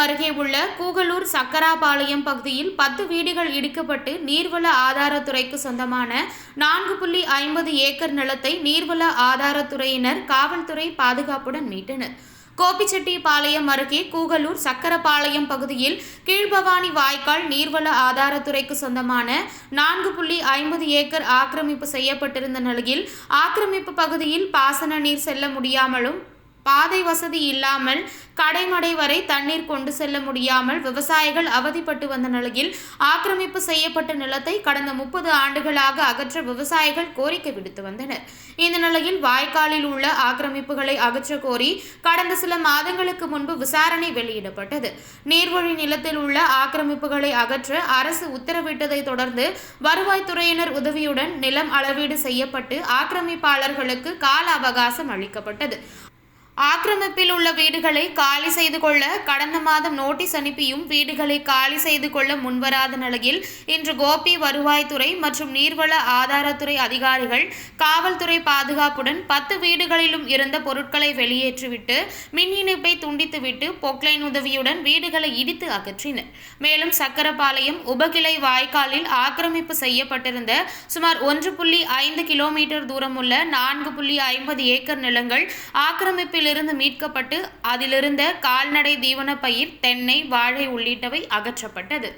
அருகே உள்ள கூகலூர் சக்கராபாளையம் பகுதியில் பத்து வீடுகள் இடிக்கப்பட்டு நீர்வள ஆதாரத்துறைக்கு சொந்தமான நான்கு புள்ளி ஐம்பது ஏக்கர் நிலத்தை நீர்வள ஆதாரத்துறையினர் காவல்துறை பாதுகாப்புடன் மீட்டனர். கோபிச்செட்டிப்பாளையம் அருகே கூகலூர் சக்கரபாளையம் பகுதியில் கீழ்பவானி வாய்க்கால் நீர்வள ஆதாரத்துறைக்கு சொந்தமான நான்கு புள்ளி ஐம்பது ஏக்கர் ஆக்கிரமிப்பு செய்யப்பட்டிருந்த நிலையில் ஆக்கிரமிப்பு பகுதியில் பாசன நீர் செல்ல முடியாமலும் பாதை வசதி இல்லாமல் கடைமடை வரை தண்ணீர் கொண்டு செல்ல முடியாமல் விவசாயிகள் அவதிப்பட்டு வந்த நிலையில் ஆக்கிரமிப்பு செய்யப்பட்ட நிலத்தை கடந்த முப்பது ஆண்டுகளாக அகற்ற விவசாயிகள் கோரிக்கை விடுத்து வந்தனர். இந்த நிலையில் வாய்க்காலில் உள்ள ஆக்கிரமிப்புகளை அகற்ற கோரி கடந்த சில மாதங்களுக்கு முன்பு விசாரணை வெளியிடப்பட்டது. நீர்வழி நிலத்தில் உள்ள ஆக்கிரமிப்புகளை அகற்ற அரசு உத்தரவிட்டதை தொடர்ந்து வருவாய்த்துறையினர் உதவியுடன் நிலம் அளவீடு செய்யப்பட்டு ஆக்கிரமிப்பாளர்களுக்கு கால அவகாசம் அளிக்கப்பட்டது. ஆக்கிரமிப்பில் உள்ள வீடுகளை காலி செய்து கொள்ள கடந்த மாதம் நோட்டீஸ் அனுப்பியும் வீடுகளை காலி செய்து கொள்ள முன்வராத நிலையில் இன்று கோபி வருவாய்த்துறை மற்றும் நீர்வள ஆதாரத்துறை அதிகாரிகள் காவல்துறை பாதுகாப்புடன் பத்து வீடுகளிலும் இருந்த பொருட்களை வெளியேற்றிவிட்டு மின் இணைப்பை துண்டித்துவிட்டு பொக்லைன் உதவியுடன் வீடுகளை இடித்து அகற்றினர். மேலும் சக்கரபாளையம் உபகிளை வாய்க்காலில் ஆக்கிரமிப்பு செய்யப்பட்டிருந்த சுமார் ஒன்று புள்ளி ஐந்து கிலோமீட்டர் தூரமுள்ள நான்கு புள்ளி ஐம்பது ஏக்கர் நிலங்கள் ஆக்கிரமிப்பில் இருந்து மீட்கப்பட்டு அதிலிருந்த கால்நடை தீவன பயிர் தென்னை வாழை உள்ளிட்டவை அகற்றப்பட்டது.